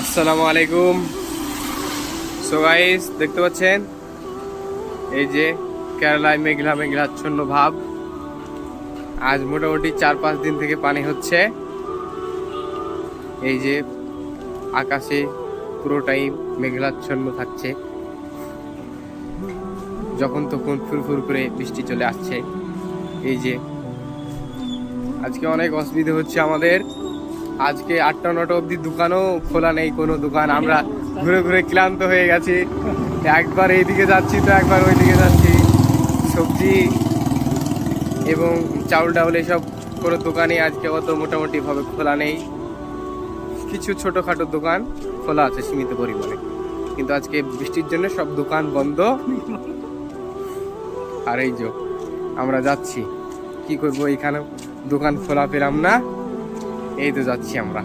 আসসালামু আলাইকুম। So guys দেখতে পাচ্ছেন? এই যে কেরালায় মেঘলা মেঘলাচ্ছন্ন ভাব। আজ মোটামুটি চার পাঁচ দিন থেকে পানি হচ্ছে। এই যে আকাশে পুরোটাই মেঘলাচ্ছন্ন থাকছে। যখন তখন ফুরফুর করে বৃষ্টি চলে আসছে। এই যে আজকে অনেক অসুবিধা হচ্ছে আমাদের। আজকে আটটা নটা অবধি দোকানও খোলা নেই, কোনো দোকান। আমরা ঘুরে ঘুরে ক্লান্ত হয়ে গেছি। একবার এইদিকে যাচ্ছি তো একবার ওইদিকে যাচ্ছি। সবজি এবং চাউল ডাউল এসব কোনো দোকানই আজকে অত মোটামুটি ভাবে খোলা নেই। কিছু ছোটোখাটো দোকান খোলা আছে সীমিত পরিমাণে। কিন্তু আজকে বৃষ্টির জন্য সব দোকান বন্ধ। আর এই যে, আমরা যাচ্ছি। কি করব? এখানে দোকান খোলা পেলাম না। এই তো যাচ্ছি আমরা।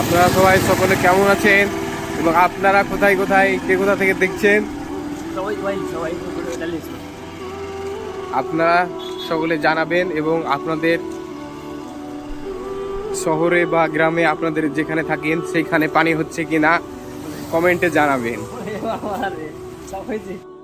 আপনারা সবাই সকলে কেমন আছেন? এবং আপনারা কোথায় কোথায়, কে কোথা থেকে দেখছেন? আপনারা সকলে জানাবেন এবং আপনাদের শহরে বা গ্রামে আপনাদের যেখানে থাকেন, সেইখানে পানি হচ্ছে কিনা কমেন্টে জানাবেন।